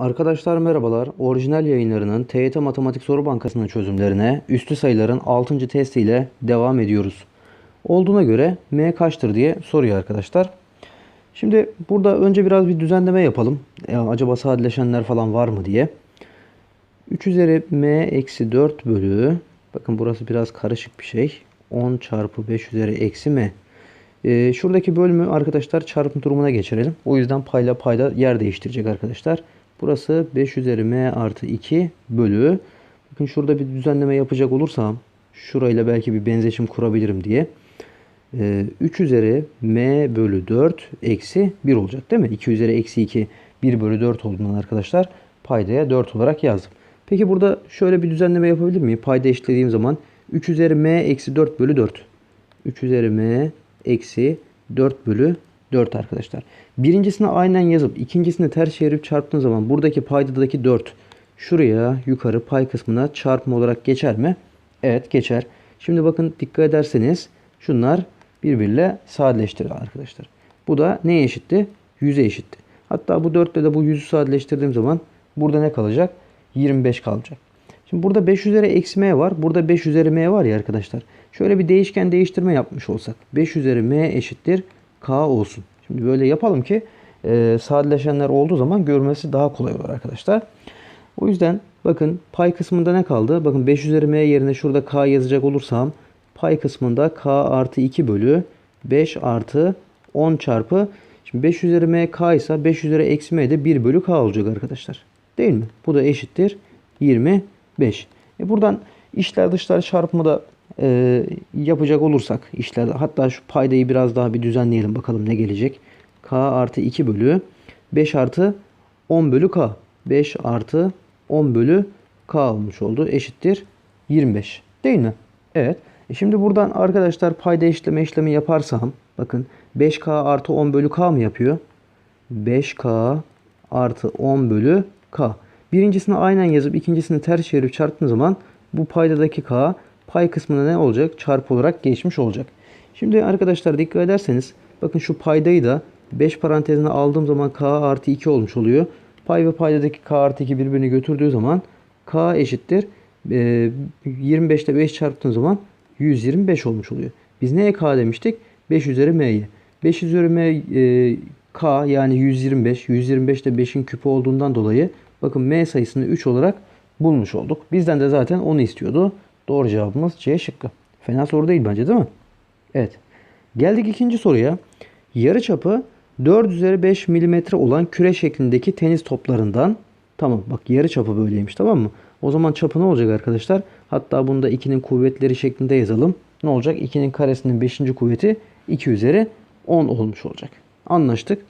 Arkadaşlar merhabalar. Orijinal yayınlarının TYT Matematik Soru Bankası'nın çözümlerine üstü sayıların 6. testiyle devam ediyoruz. Olduğuna göre M kaçtır diye soruyor arkadaşlar. Şimdi burada önce biraz bir düzenleme yapalım. Ya acaba sadeleşenler falan var mı diye. 3 üzeri M eksi 4 bölü bakın burası biraz karışık bir şey. 10 çarpı 5 üzeri eksi M. Ee, şuradaki bölümü arkadaşlar çarpım durumuna geçirelim. O yüzden payla payla yer değiştirecek arkadaşlar. Burası 5 üzeri m artı 2 bölü. Bakın şurada bir düzenleme yapacak olursam şurayla belki bir benzeşim kurabilirim diye. Ee, 3 üzeri m bölü 4 eksi 1 olacak değil mi? 2 üzeri eksi 2 1 bölü 4 olduğundan arkadaşlar paydaya 4 olarak yazdım. Peki burada şöyle bir düzenleme yapabilir miyim? Payda eşitlediğim zaman 3 üzeri m eksi 4 bölü 4. 3 üzeri m eksi 4 bölü 4 arkadaşlar. Birincisini aynen yazıp ikincisini ters çevirip çarptığın zaman buradaki paydadaki 4 şuraya yukarı pay kısmına çarpma olarak geçer mi? Evet geçer. Şimdi bakın dikkat ederseniz şunlar birbiriyle sadeleştirir arkadaşlar. Bu da neye eşitti? 100'e eşitti. Hatta bu 4 ile de bu 100'ü sadeleştirdiğim zaman burada ne kalacak? 25 kalacak. Şimdi burada 5 üzeri eksi m var. Burada 5 üzeri m var ya arkadaşlar. Şöyle bir değişken değiştirme yapmış olsak. 5 üzeri m eşittir k olsun. Şimdi böyle yapalım ki e, sadeleşenler olduğu zaman görmesi daha kolay olur arkadaşlar. O yüzden bakın pay kısmında ne kaldı? Bakın 5 üzeri m yerine şurada k yazacak olursam pay kısmında k artı 2 bölü 5 artı 10 çarpı Şimdi 5 üzeri m k ise 5 üzeri eksi m de 1 bölü k olacak arkadaşlar. Değil mi? Bu da eşittir 25. E buradan işler dışlar çarpımı da e, yapacak olursak işlerde hatta şu paydayı biraz daha bir düzenleyelim bakalım ne gelecek. K artı 2 bölü 5 artı 10 bölü K. 5 artı 10 bölü K olmuş oldu. Eşittir 25. Değil mi? Evet. E şimdi buradan arkadaşlar payda eşitleme işlemi yaparsam bakın 5K artı 10 bölü K mı yapıyor? 5K artı 10 bölü K. Birincisini aynen yazıp ikincisini ters çevirip çarptığım zaman bu paydadaki K pay kısmına ne olacak? Çarpı olarak geçmiş olacak. Şimdi arkadaşlar dikkat ederseniz bakın şu paydayı da 5 parantezine aldığım zaman K artı 2 olmuş oluyor. Pay ve paydadaki K artı 2 birbirini götürdüğü zaman K eşittir. E, 25 ile 5 çarptığım zaman 125 olmuş oluyor. Biz neye K demiştik? 5 üzeri M'ye. 5 üzeri M e, K yani 125. 125 de 5'in küpü olduğundan dolayı bakın M sayısını 3 olarak bulmuş olduk. Bizden de zaten onu istiyordu. Doğru cevabımız C şıkkı. Fena soru değil bence değil mi? Evet. Geldik ikinci soruya. Yarıçapı 4 üzeri 5 mm olan küre şeklindeki tenis toplarından tamam bak yarıçapı böyleymiş tamam mı? O zaman çapı ne olacak arkadaşlar? Hatta bunu da 2'nin kuvvetleri şeklinde yazalım. Ne olacak? 2'nin karesinin 5. kuvveti 2 üzeri 10 olmuş olacak. Anlaştık.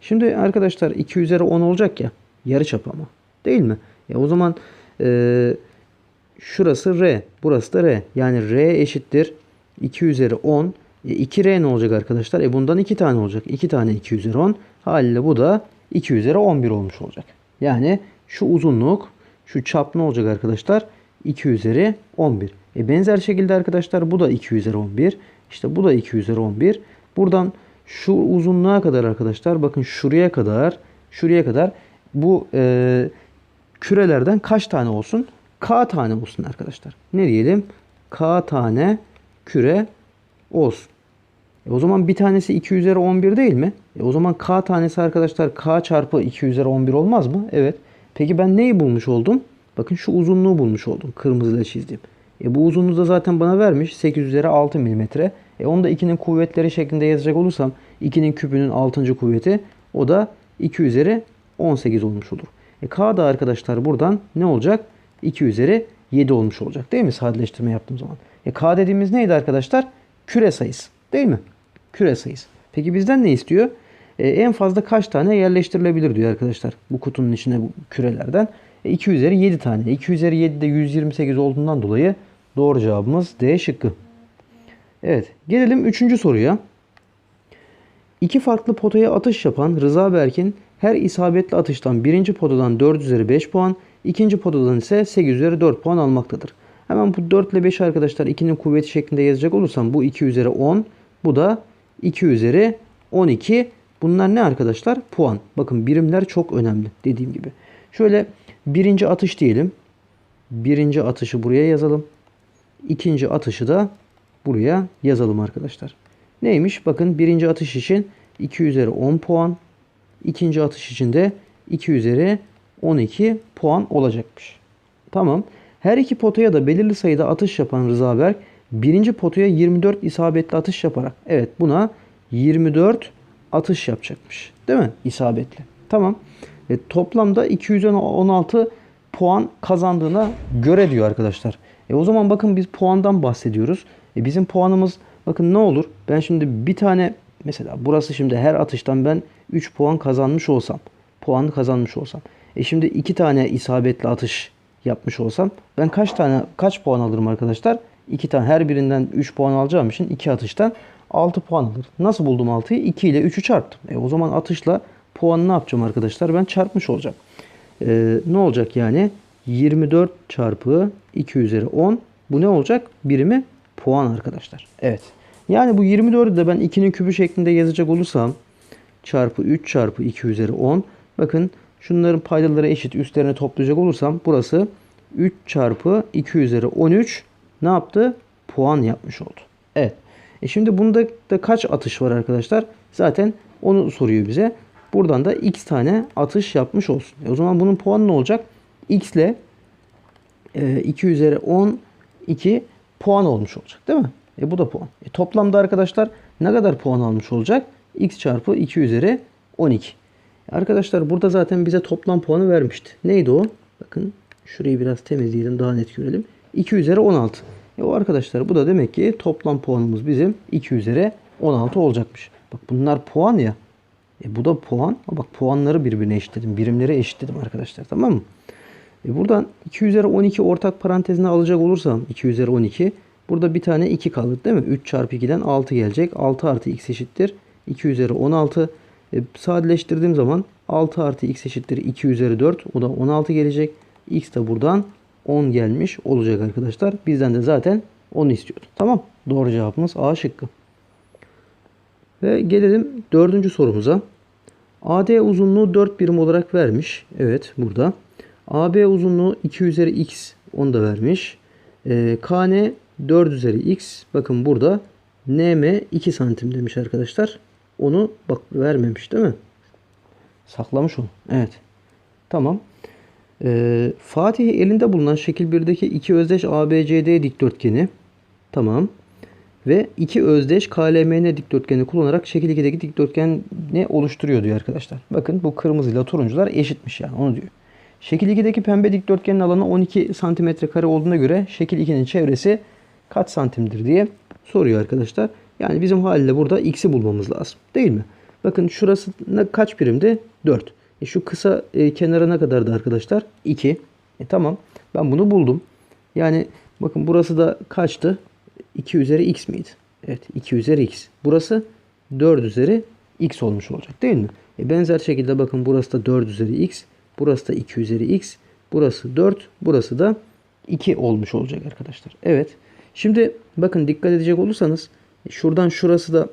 Şimdi arkadaşlar 2 üzeri 10 olacak ya. Yarıçapı ama. Değil mi? Ya o zaman eee şurası R. Burası da R. Yani R eşittir 2 üzeri 10. E, 2R ne olacak arkadaşlar? E bundan 2 tane olacak. 2 tane 2 üzeri 10. Haliyle bu da 2 üzeri 11 olmuş olacak. Yani şu uzunluk, şu çap ne olacak arkadaşlar? 2 üzeri 11. E benzer şekilde arkadaşlar bu da 2 üzeri 11. İşte bu da 2 üzeri 11. Buradan şu uzunluğa kadar arkadaşlar bakın şuraya kadar şuraya kadar bu e, kürelerden kaç tane olsun? K tane olsun arkadaşlar. Ne diyelim? K tane küre olsun. E o zaman bir tanesi 2 üzeri 11 değil mi? E o zaman K tanesi arkadaşlar K çarpı 2 üzeri 11 olmaz mı? Evet. Peki ben neyi bulmuş oldum? Bakın şu uzunluğu bulmuş oldum. Kırmızıyla çizdim. E bu uzunluğu da zaten bana vermiş. 8 üzeri 6 milimetre. E onu da 2'nin kuvvetleri şeklinde yazacak olursam 2'nin küpünün 6. kuvveti o da 2 üzeri 18 olmuş olur. E K da arkadaşlar buradan ne olacak? 2 üzeri 7 olmuş olacak değil mi sadeleştirme yaptığım zaman? E K dediğimiz neydi arkadaşlar? Küre sayısı değil mi? Küre sayısı. Peki bizden ne istiyor? E, en fazla kaç tane yerleştirilebilir diyor arkadaşlar. Bu kutunun içine bu kürelerden. E, 2 üzeri 7 tane. 2 üzeri 7 de 128 olduğundan dolayı doğru cevabımız D şıkkı. Evet gelelim 3. soruya. İki farklı potaya atış yapan Rıza Berk'in her isabetli atıştan birinci potadan 4 üzeri 5 puan, ikinci potadan ise 8 üzeri 4 puan almaktadır. Hemen bu 4 ile 5 arkadaşlar 2'nin kuvveti şeklinde yazacak olursam bu 2 üzeri 10, bu da 2 üzeri 12. Bunlar ne arkadaşlar? Puan. Bakın birimler çok önemli dediğim gibi. Şöyle birinci atış diyelim. Birinci atışı buraya yazalım. İkinci atışı da buraya yazalım arkadaşlar. Neymiş? Bakın birinci atış için 2 üzeri 10 puan. İkinci atış için de 2 üzeri 12 puan olacakmış. Tamam. Her iki potaya da belirli sayıda atış yapan Rıza Berk birinci potaya 24 isabetli atış yaparak evet buna 24 atış yapacakmış. Değil mi? İsabetli. Tamam. E, toplamda 216 puan kazandığına göre diyor arkadaşlar. E o zaman bakın biz puandan bahsediyoruz. E bizim puanımız bakın ne olur? Ben şimdi bir tane mesela burası şimdi her atıştan ben 3 puan kazanmış olsam, puan kazanmış olsam. E şimdi 2 tane isabetli atış yapmış olsam ben kaç tane kaç puan alırım arkadaşlar? 2 tane her birinden 3 puan alacağım için 2 atıştan 6 puan alır. Nasıl buldum 6'yı? 2 ile 3'ü çarptım. E o zaman atışla puanı ne yapacağım arkadaşlar? Ben çarpmış olacağım. E, ne olacak yani? 24 çarpı 2 üzeri 10. Bu ne olacak? Birimi puan arkadaşlar. Evet. Yani bu 24'ü de ben 2'nin kübü şeklinde yazacak olursam çarpı 3 çarpı 2 üzeri 10. Bakın şunların paydaları eşit. Üstlerine toplayacak olursam burası 3 çarpı 2 üzeri 13 ne yaptı? Puan yapmış oldu. Evet. E şimdi bunda da kaç atış var arkadaşlar? Zaten onu soruyor bize. Buradan da x tane atış yapmış olsun. E o zaman bunun puanı ne olacak? x ile e, 2 üzeri 12 puan olmuş olacak değil mi? E bu da puan. E toplamda arkadaşlar ne kadar puan almış olacak? x çarpı 2 üzeri 12. Arkadaşlar burada zaten bize toplam puanı vermişti. Neydi o? Bakın şurayı biraz temizleyelim daha net görelim. 2 üzeri 16. E o arkadaşlar bu da demek ki toplam puanımız bizim 2 üzeri 16 olacakmış. Bak bunlar puan ya. E bu da puan. Bak puanları birbirine eşitledim. Birimleri eşitledim arkadaşlar. Tamam mı? E buradan 2 üzeri 12 ortak parantezine alacak olursam 2 üzeri 12. Burada bir tane 2 kalır değil mi? 3 çarpı 2'den 6 gelecek. 6 artı x eşittir. 2 üzeri 16. E, sadeleştirdiğim zaman 6 artı x eşittir 2 üzeri 4. O da 16 gelecek. x de buradan 10 gelmiş olacak arkadaşlar. Bizden de zaten 10 istiyordu. Tamam. Doğru cevabımız A şıkkı. Ve gelelim dördüncü sorumuza. AD uzunluğu 4 birim olarak vermiş. Evet burada. AB uzunluğu 2 üzeri x onu da vermiş. E, KN 4 üzeri x. Bakın burada NM 2 santim demiş arkadaşlar. Onu bak vermemiş değil mi? Saklamış onu. Evet. Tamam. Ee, Fatih elinde bulunan şekil 1'deki iki özdeş ABCD dikdörtgeni. Tamam. Ve iki özdeş KLMN dikdörtgeni kullanarak şekil 2'deki dikdörtgen ne oluşturuyor diyor arkadaşlar. Bakın bu kırmızıyla turuncular eşitmiş yani onu diyor. Şekil 2'deki pembe dikdörtgenin alanı 12 santimetre kare olduğuna göre şekil 2'nin çevresi kaç santimdir diye soruyor arkadaşlar. Yani bizim haliyle burada x'i bulmamız lazım. Değil mi? Bakın şurası ne, kaç birimdi? 4. E şu kısa e, kenara ne kadardı arkadaşlar? 2. E tamam. Ben bunu buldum. Yani bakın burası da kaçtı? 2 üzeri x miydi? Evet 2 üzeri x. Burası 4 üzeri x olmuş olacak değil mi? E benzer şekilde bakın burası da 4 üzeri x. Burası da 2 üzeri x. Burası 4. Burası da 2 olmuş olacak arkadaşlar. Evet. Şimdi bakın dikkat edecek olursanız şuradan şurası da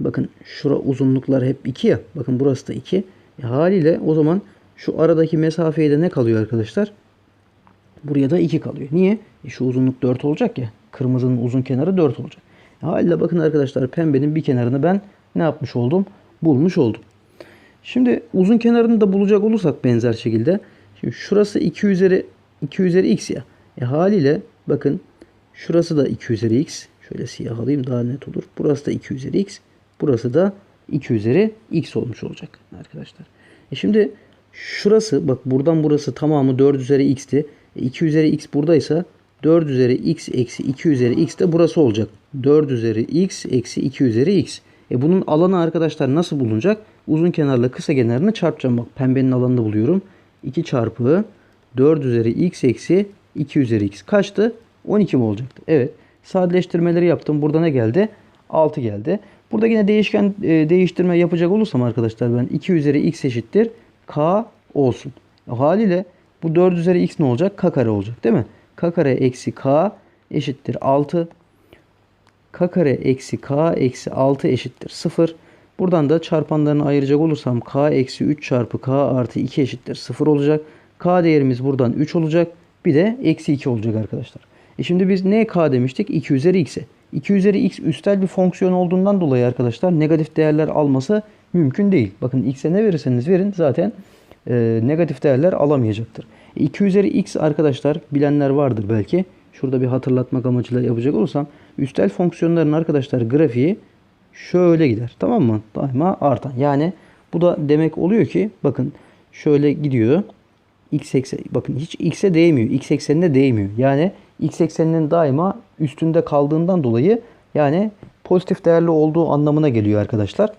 bakın şura uzunluklar hep 2 ya. Bakın burası da 2. E haliyle o zaman şu aradaki mesafeye de ne kalıyor arkadaşlar? Buraya da 2 kalıyor. Niye? E şu uzunluk 4 olacak ya. Kırmızının uzun kenarı 4 olacak. E haliyle bakın arkadaşlar pembenin bir kenarını ben ne yapmış oldum? Bulmuş oldum. Şimdi uzun kenarını da bulacak olursak benzer şekilde. Şimdi şurası 2 üzeri 2 üzeri x ya. E haliyle bakın şurası da 2 üzeri x. Şöyle siyah alayım daha net olur. Burası da 2 üzeri x. Burası da 2 üzeri x olmuş olacak arkadaşlar. E şimdi şurası bak buradan burası tamamı 4 üzeri x'ti. E 2 üzeri x buradaysa 4 üzeri x eksi 2 üzeri x de burası olacak. 4 üzeri x eksi 2 üzeri x. E bunun alanı arkadaşlar nasıl bulunacak? Uzun kenarla kısa kenarını çarpacağım. Bak pembenin alanını buluyorum. 2 çarpı 4 üzeri x eksi 2 üzeri x. Kaçtı? 12 mi olacaktı? Evet. Sadeleştirmeleri yaptım. Burada ne geldi? 6 geldi. Burada yine değişken e, değiştirme yapacak olursam arkadaşlar ben 2 üzeri x eşittir k olsun. O haliyle bu 4 üzeri x ne olacak? k kare olacak değil mi? k kare eksi k eşittir 6. k kare eksi k eksi 6 eşittir 0. Buradan da çarpanlarını ayıracak olursam k eksi 3 çarpı k artı 2 eşittir 0 olacak. k değerimiz buradan 3 olacak. Bir de eksi 2 olacak arkadaşlar. E şimdi biz ne k demiştik? 2 üzeri x'e. 2 üzeri x üstel bir fonksiyon olduğundan dolayı arkadaşlar negatif değerler alması mümkün değil. Bakın x'e ne verirseniz verin zaten e, negatif değerler alamayacaktır. 2 üzeri x arkadaşlar bilenler vardır belki. Şurada bir hatırlatmak amacıyla yapacak olursam üstel fonksiyonların arkadaşlar grafiği şöyle gider. Tamam mı? Daima artan. Yani bu da demek oluyor ki bakın şöyle gidiyor. X eksen bakın hiç x'e değmiyor. X eksenine değmiyor. Yani x ekseninin daima üstünde kaldığından dolayı yani pozitif değerli olduğu anlamına geliyor arkadaşlar.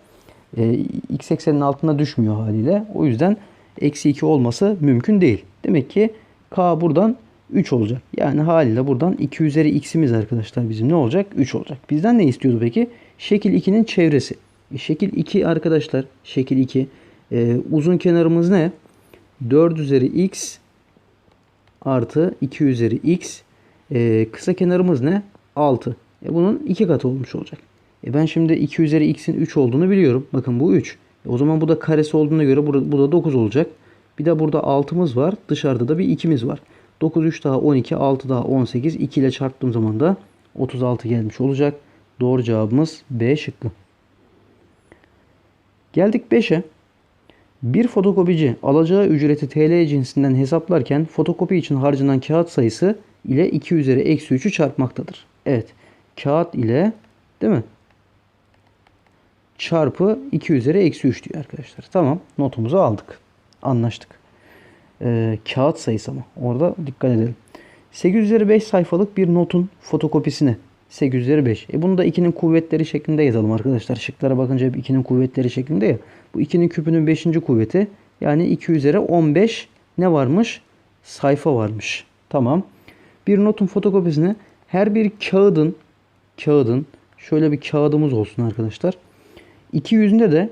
Ee, x eksenin altına düşmüyor haliyle. O yüzden eksi 2 olması mümkün değil. Demek ki k buradan 3 olacak. Yani haliyle buradan 2 üzeri x'imiz arkadaşlar bizim ne olacak? 3 olacak. Bizden ne istiyordu peki? Şekil 2'nin çevresi. E, şekil 2 arkadaşlar şekil 2 e, uzun kenarımız ne? 4 üzeri x artı 2 üzeri x e, kısa kenarımız ne? 6. E, bunun 2 katı olmuş olacak. E, ben şimdi 2 üzeri x'in 3 olduğunu biliyorum. Bakın bu 3. E, o zaman bu da karesi olduğuna göre bu, bu da 9 olacak. Bir de burada 6'mız var. Dışarıda da bir 2'miz var. 9 3 daha 12, 6 daha 18. 2 ile çarptığım zaman da 36 gelmiş olacak. Doğru cevabımız B şıkkı. Geldik 5'e. Bir fotokopici alacağı ücreti TL cinsinden hesaplarken fotokopi için harcanan kağıt sayısı ile 2 üzeri eksi 3'ü çarpmaktadır. Evet. Kağıt ile değil mi? Çarpı 2 üzeri eksi 3 diyor arkadaşlar. Tamam. Notumuzu aldık. Anlaştık. Ee, kağıt sayısı ama. Orada dikkat edelim. 8 üzeri 5 sayfalık bir notun fotokopisine 8 üzeri 5. E bunu da 2'nin kuvvetleri şeklinde yazalım arkadaşlar. Şıklara bakınca hep 2'nin kuvvetleri şeklinde ya. Bu 2'nin küpünün 5. kuvveti yani 2 üzeri 15 ne varmış? Sayfa varmış. Tamam. Bir notun fotokopisine her bir kağıdın kağıdın şöyle bir kağıdımız olsun arkadaşlar. İki yüzünde de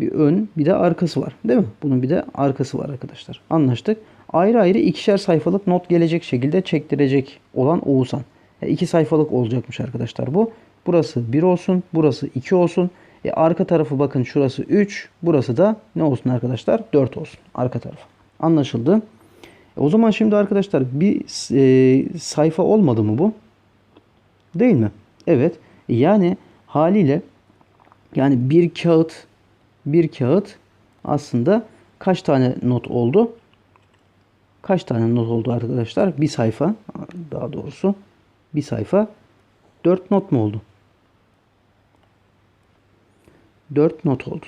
bir ön bir de arkası var. Değil mi? Bunun bir de arkası var arkadaşlar. Anlaştık. Ayrı ayrı ikişer sayfalık not gelecek şekilde çektirecek olan Oğuzhan. Yani iki sayfalık olacakmış arkadaşlar bu. Burası 1 olsun. Burası 2 olsun. E arka tarafı bakın şurası 3. Burası da ne olsun arkadaşlar? 4 olsun. Arka tarafı. Anlaşıldı. E o zaman şimdi arkadaşlar bir e, sayfa olmadı mı bu? Değil mi? Evet. Yani haliyle yani bir kağıt bir kağıt aslında kaç tane not oldu? Kaç tane not oldu arkadaşlar? Bir sayfa daha doğrusu bir sayfa 4 not mu oldu? 4 not oldu.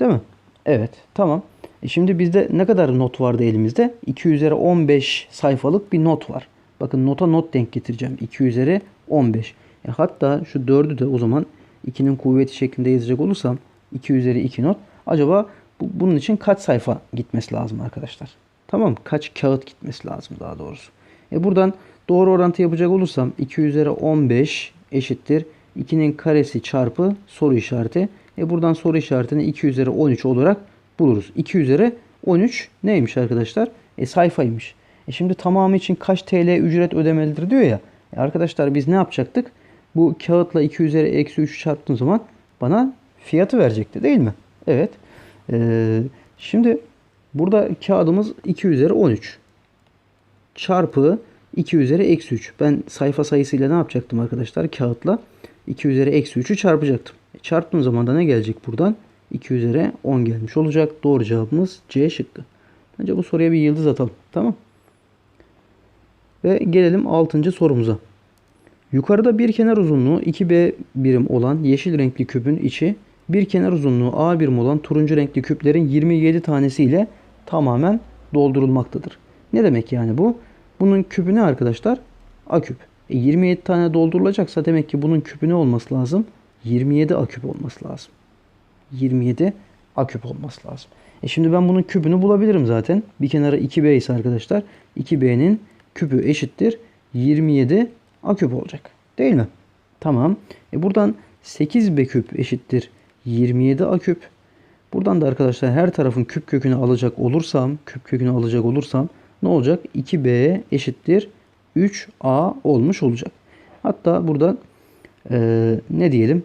Değil mi? Evet. Tamam. E şimdi bizde ne kadar not vardı elimizde? 2 üzeri 15 sayfalık bir not var. Bakın nota not denk getireceğim. 2 üzeri 15. E hatta şu 4'ü de o zaman 2'nin kuvveti şeklinde yazacak olursam 2 üzeri 2 not. Acaba bu, bunun için kaç sayfa gitmesi lazım arkadaşlar? Tamam Kaç kağıt gitmesi lazım daha doğrusu. E buradan doğru orantı yapacak olursam 2 üzeri 15 eşittir. 2'nin karesi çarpı soru işareti. E buradan soru işaretini 2 üzeri 13 olarak buluruz. 2 üzeri 13 neymiş arkadaşlar? E sayfaymış. E şimdi tamamı için kaç TL ücret ödemelidir diyor ya. E arkadaşlar biz ne yapacaktık? Bu kağıtla 2 üzeri eksi 3 çarptığım zaman bana fiyatı verecekti değil mi? Evet. Ee, şimdi burada kağıdımız 2 üzeri 13 çarpı 2 üzeri eksi 3. Ben sayfa sayısıyla ne yapacaktım arkadaşlar? Kağıtla 2 üzeri eksi 3'ü çarpacaktım. E çarptığım zaman da ne gelecek buradan? 2 üzeri 10 gelmiş olacak. Doğru cevabımız C şıkkı. Bence bu soruya bir yıldız atalım. Tamam. Ve gelelim 6. sorumuza. Yukarıda bir kenar uzunluğu 2B birim olan yeşil renkli küpün içi bir kenar uzunluğu A birim olan turuncu renkli küplerin 27 tanesiyle tamamen doldurulmaktadır. Ne demek yani bu? Bunun küpü ne arkadaşlar? A küp. E 27 tane doldurulacaksa demek ki bunun küpü ne olması lazım? 27 A küp olması lazım. 27 A küp olması lazım. E şimdi ben bunun küpünü bulabilirim zaten. Bir kenarı 2B ise arkadaşlar 2B'nin küpü eşittir 27 A küp olacak. Değil mi? Tamam. E buradan 8B küp eşittir 27 A küp. Buradan da arkadaşlar her tarafın küp kökünü alacak olursam, küp kökünü alacak olursam ne olacak? 2B eşittir 3A olmuş olacak. Hatta burada e, ne diyelim?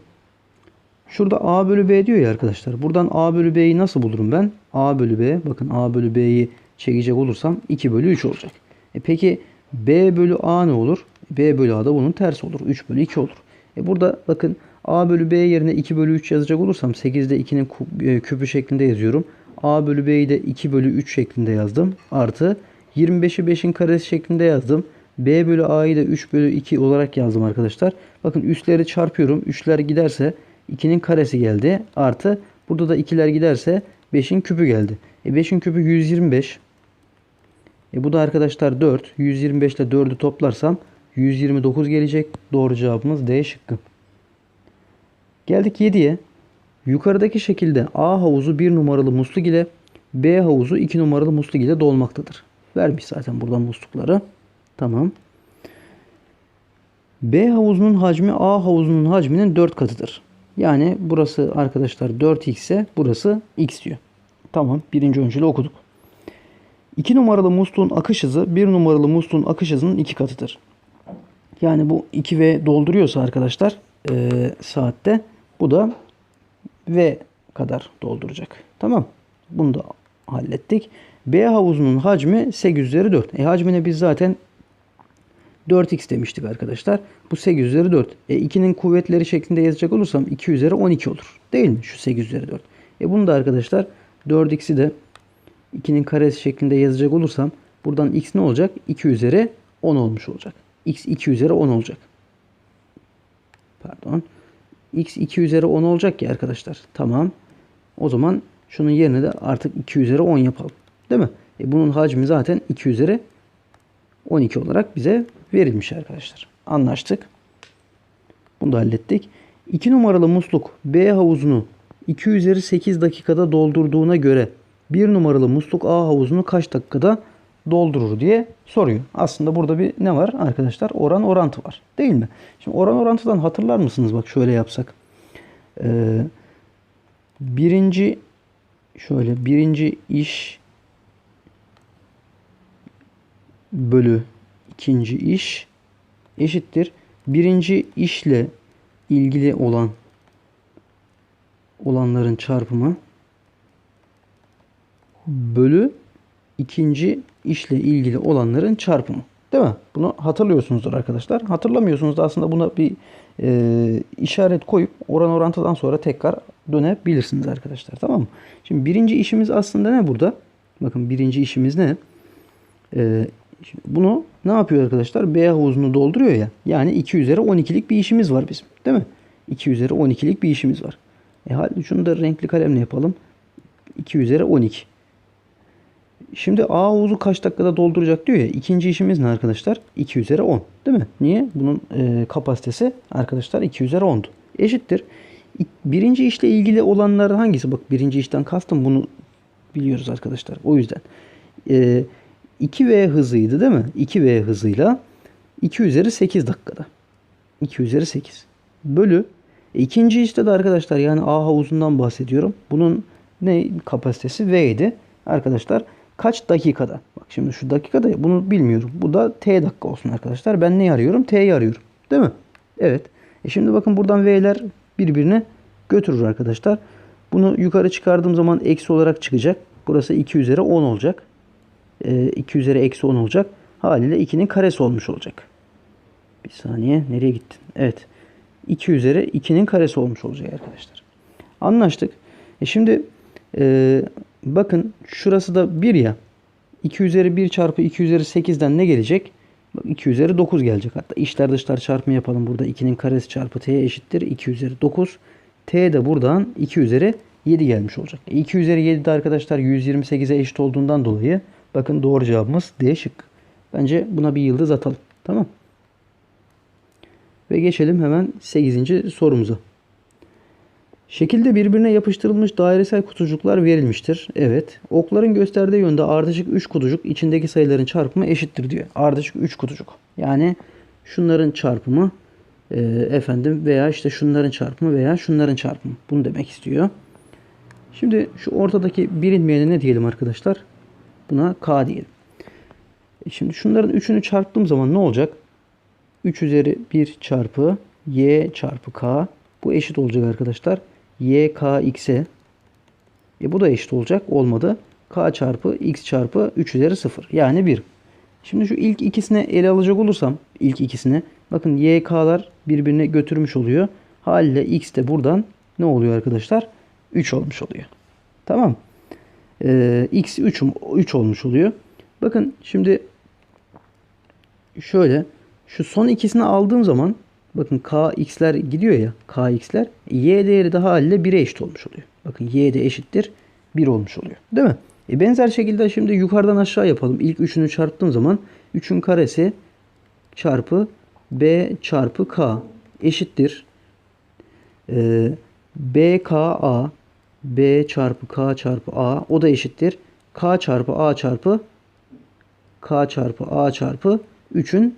Şurada A bölü B diyor ya arkadaşlar. Buradan A bölü B'yi nasıl bulurum ben? A bölü B. Bakın A bölü B'yi çekecek olursam 2 bölü 3 olacak. E peki B bölü A ne olur? B bölü A da bunun tersi olur. 3 bölü 2 olur. E burada bakın A bölü B yerine 2 bölü 3 yazacak olursam 8'de 2'nin ku- e, küpü şeklinde yazıyorum. A bölü B'yi de 2 bölü 3 şeklinde yazdım. Artı 25'i 5'in karesi şeklinde yazdım. B bölü A'yı da 3 bölü 2 olarak yazdım arkadaşlar. Bakın üstleri çarpıyorum. 3'ler giderse 2'nin karesi geldi. Artı burada da 2'ler giderse 5'in küpü geldi. E 5'in küpü 125. E bu da arkadaşlar 4. 125 ile 4'ü toplarsam 129 gelecek. Doğru cevabımız D şıkkı. Geldik 7'ye. Yukarıdaki şekilde A havuzu 1 numaralı musluk ile B havuzu 2 numaralı musluk ile dolmaktadır. Vermiş zaten buradan muslukları. Tamam. B havuzunun hacmi A havuzunun hacminin 4 katıdır. Yani burası arkadaşlar 4x ise burası x diyor. Tamam. Birinci öncülü okuduk. 2 numaralı musluğun akış hızı 1 numaralı musluğun akış hızının 2 katıdır. Yani bu 2V dolduruyorsa arkadaşlar eee, saatte bu da V kadar dolduracak. Tamam. Bunu da hallettik. B havuzunun hacmi 8 üzeri 4. E hacmine biz zaten 4x demiştik arkadaşlar. Bu 8 üzeri 4. E 2'nin kuvvetleri şeklinde yazacak olursam 2 üzeri 12 olur. Değil mi? Şu 8 üzeri 4. E bunu da arkadaşlar 4x'i de 2'nin karesi şeklinde yazacak olursam buradan x ne olacak? 2 üzeri 10 olmuş olacak. x 2 üzeri 10 olacak. Pardon. x 2 üzeri 10 olacak ya arkadaşlar. Tamam. O zaman şunun yerine de artık 2 üzeri 10 yapalım. Değil mi? E bunun hacmi zaten 2 üzeri 12 olarak bize verilmiş arkadaşlar. Anlaştık. Bunu da hallettik. 2 numaralı musluk B havuzunu 2 üzeri 8 dakikada doldurduğuna göre 1 numaralı musluk A havuzunu kaç dakikada doldurur diye soruyor. Aslında burada bir ne var arkadaşlar? Oran orantı var. Değil mi? Şimdi oran orantıdan hatırlar mısınız? Bak şöyle yapsak. Ee, birinci şöyle birinci iş bölü ikinci iş eşittir. Birinci işle ilgili olan olanların çarpımı bölü ikinci işle ilgili olanların çarpımı. Değil mi? Bunu hatırlıyorsunuzdur arkadaşlar. Hatırlamıyorsunuz da aslında buna bir e, işaret koyup oran orantıdan sonra tekrar dönebilirsiniz arkadaşlar. Tamam mı? Şimdi birinci işimiz aslında ne burada? Bakın birinci işimiz ne? Ee, şimdi bunu ne yapıyor arkadaşlar? B havuzunu dolduruyor ya. Yani 2 üzeri 12'lik bir işimiz var bizim. Değil mi? 2 üzeri 12'lik bir işimiz var. E hadi şunu da renkli kalemle yapalım. 2 üzeri 12. Şimdi A havuzu kaç dakikada dolduracak diyor ya. İkinci işimiz ne arkadaşlar? 2 üzeri 10. Değil mi? Niye? Bunun e, kapasitesi arkadaşlar 2 üzeri 10'du. Eşittir. Birinci işle ilgili olanlar hangisi? Bak birinci işten kastım bunu biliyoruz arkadaşlar. O yüzden. E, 2V hızıydı değil mi? 2V hızıyla 2 üzeri 8 dakikada. 2 üzeri 8. Bölü. E, ikinci işte de arkadaşlar yani A havuzundan bahsediyorum. Bunun ne kapasitesi V idi. Arkadaşlar kaç dakikada? Bak şimdi şu dakikada bunu bilmiyorum. Bu da T dakika olsun arkadaşlar. Ben neyi arıyorum? T'yi arıyorum. Değil mi? Evet. E şimdi bakın buradan V'ler birbirini götürür arkadaşlar. Bunu yukarı çıkardığım zaman eksi olarak çıkacak. Burası 2 üzeri 10 olacak. E, 2 üzeri eksi 10 olacak. Haliyle 2'nin karesi olmuş olacak. Bir saniye. Nereye gittin? Evet. 2 üzeri 2'nin karesi olmuş olacak arkadaşlar. Anlaştık. E şimdi e, bakın şurası da 1 ya. 2 üzeri 1 çarpı 2 üzeri 8'den ne gelecek? Bak 2 üzeri 9 gelecek. Hatta içler dışlar çarpımı yapalım. Burada 2'nin karesi çarpı t eşittir. 2 üzeri 9. T de buradan 2 üzeri 7 gelmiş olacak. E, 2 üzeri 7 de arkadaşlar 128'e eşit olduğundan dolayı bakın doğru cevabımız D şık. Bence buna bir yıldız atalım. Tamam. Ve geçelim hemen 8. sorumuza. Şekilde birbirine yapıştırılmış dairesel kutucuklar verilmiştir. Evet. Okların gösterdiği yönde ardışık 3 kutucuk içindeki sayıların çarpımı eşittir diyor. Ardışık 3 kutucuk. Yani şunların çarpımı e, efendim veya işte şunların çarpımı veya şunların çarpımı. Bunu demek istiyor. Şimdi şu ortadaki bilinmeyene ne diyelim arkadaşlar? Buna K diyelim. E Şimdi şunların üçünü çarptığım zaman ne olacak? 3 üzeri 1 çarpı y çarpı k bu eşit olacak arkadaşlar. y k x'e e bu da eşit olacak. Olmadı. k çarpı x çarpı 3 üzeri 0. Yani 1. Şimdi şu ilk ikisine ele alacak olursam ilk ikisine bakın y k'lar birbirine götürmüş oluyor. Haliyle x de buradan ne oluyor arkadaşlar? 3 olmuş oluyor. Tamam. Ee, x 3, 3 olmuş oluyor. Bakın şimdi şöyle şu son ikisini aldığım zaman bakın kx'ler gidiyor ya kx'ler y değeri de haliyle 1'e eşit olmuş oluyor. Bakın y de eşittir 1 olmuş oluyor. Değil mi? E benzer şekilde şimdi yukarıdan aşağı yapalım. İlk üçünü çarptığım zaman 3'ün karesi çarpı b çarpı k eşittir. Ee, bka b çarpı k çarpı a o da eşittir. k çarpı a çarpı k çarpı a çarpı 3'ün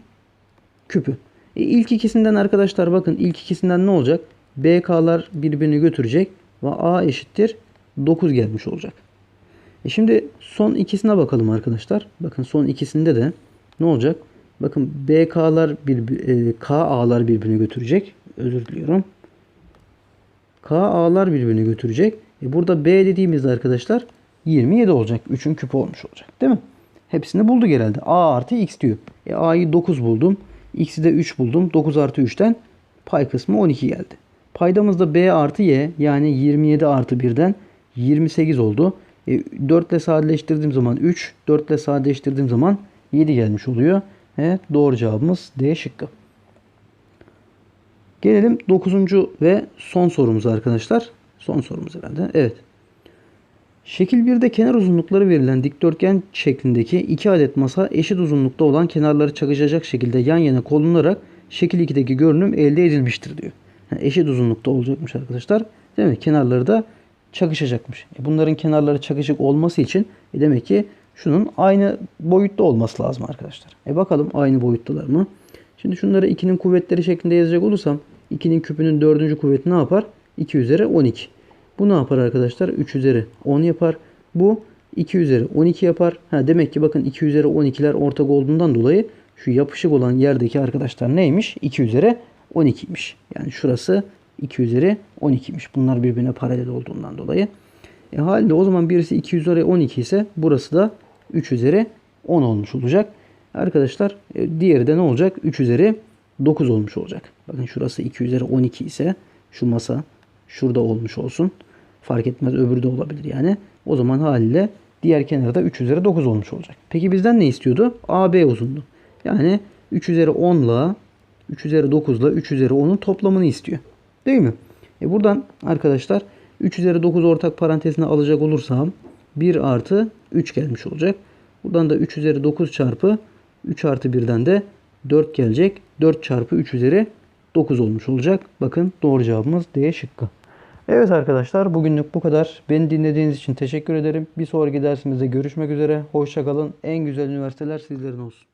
küpü. E ilk ikisinden arkadaşlar bakın ilk ikisinden ne olacak? BK'lar birbirini götürecek ve A eşittir 9 gelmiş olacak. E şimdi son ikisine bakalım arkadaşlar. Bakın son ikisinde de ne olacak? Bakın BK'lar bir e, KA'lar birbirini götürecek. Özür diliyorum. KA'lar birbirini götürecek. E burada B dediğimizde arkadaşlar 27 olacak. 3'ün küpü olmuş olacak. Değil mi? Hepsini bulduk herhalde. A artı X diyor. E A'yı 9 buldum. X'i de 3 buldum. 9 artı 3'ten pay kısmı 12 geldi. Paydamızda B artı Y yani 27 artı 1'den 28 oldu. E, 4 ile sadeleştirdiğim zaman 3, 4 ile sadeleştirdiğim zaman 7 gelmiş oluyor. Evet, doğru cevabımız D şıkkı. Gelelim 9. ve son sorumuza arkadaşlar. Son sorumuz herhalde. Evet. Şekil 1'de kenar uzunlukları verilen dikdörtgen şeklindeki iki adet masa eşit uzunlukta olan kenarları çakışacak şekilde yan yana konularak şekil 2'deki görünüm elde edilmiştir diyor. Yani eşit uzunlukta olacakmış arkadaşlar. Değil mi? Kenarları da çakışacakmış. E bunların kenarları çakışık olması için e demek ki şunun aynı boyutta olması lazım arkadaşlar. E bakalım aynı boyuttalar mı? Şimdi şunları 2'nin kuvvetleri şeklinde yazacak olursam 2'nin küpünün 4. kuvveti ne yapar? 2 üzeri 12. Bu ne yapar arkadaşlar? 3 üzeri 10 yapar. Bu 2 üzeri 12 yapar. Ha, demek ki bakın 2 üzeri 12'ler ortak olduğundan dolayı şu yapışık olan yerdeki arkadaşlar neymiş? 2 üzeri 12'ymiş. Yani şurası 2 üzeri 12'ymiş. Bunlar birbirine paralel olduğundan dolayı. E halde o zaman birisi 2 üzeri 12 ise burası da 3 üzeri 10 olmuş olacak. Arkadaşlar e, diğeri de ne olacak? 3 üzeri 9 olmuş olacak. Bakın şurası 2 üzeri 12 ise şu masa şurada olmuş olsun. Fark etmez öbürü de olabilir yani. O zaman haliyle diğer kenarda 3 üzeri 9 olmuş olacak. Peki bizden ne istiyordu? AB uzunluğu. Yani 3 üzeri 10 ile 3 üzeri 9 ile 3 üzeri 10'un toplamını istiyor. Değil mi? E buradan arkadaşlar 3 üzeri 9 ortak parantezine alacak olursam 1 artı 3 gelmiş olacak. Buradan da 3 üzeri 9 çarpı 3 artı 1'den de 4 gelecek. 4 çarpı 3 üzeri 9 olmuş olacak. Bakın doğru cevabımız D şıkkı. Evet arkadaşlar bugünlük bu kadar. Beni dinlediğiniz için teşekkür ederim. Bir sonraki dersimizde görüşmek üzere. Hoşçakalın. En güzel üniversiteler sizlerin olsun.